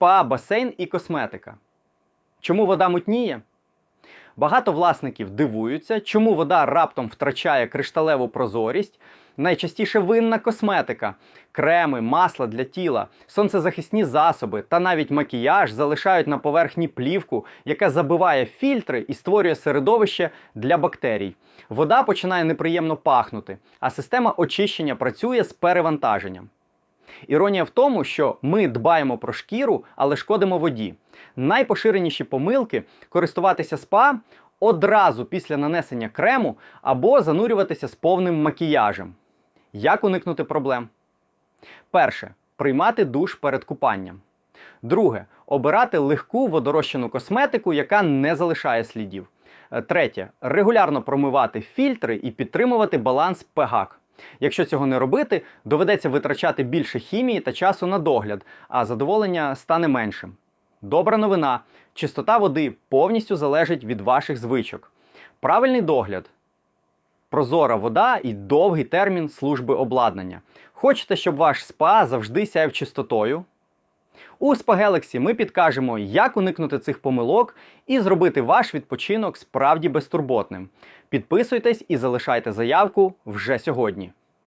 спа, басейн і косметика. Чому вода мутніє? Багато власників дивуються, чому вода раптом втрачає кришталеву прозорість. Найчастіше винна косметика, креми, масла для тіла, сонцезахисні засоби та навіть макіяж залишають на поверхні плівку, яка забиває фільтри і створює середовище для бактерій. Вода починає неприємно пахнути, а система очищення працює з перевантаженням. Іронія в тому, що ми дбаємо про шкіру, але шкодимо воді. Найпоширеніші помилки користуватися спа одразу після нанесення крему або занурюватися з повним макіяжем. Як уникнути проблем? Перше. Приймати душ перед купанням. Друге. Обирати легку водорощену косметику, яка не залишає слідів. Е, Третє. Регулярно промивати фільтри і підтримувати баланс pH. Якщо цього не робити, доведеться витрачати більше хімії та часу на догляд, а задоволення стане меншим. Добра новина: чистота води повністю залежить від ваших звичок. Правильний догляд, прозора вода і довгий термін служби обладнання. Хочете, щоб ваш спа завжди сяяв чистотою? У Spa ми підкажемо, як уникнути цих помилок і зробити ваш відпочинок справді безтурботним. Підписуйтесь і залишайте заявку вже сьогодні.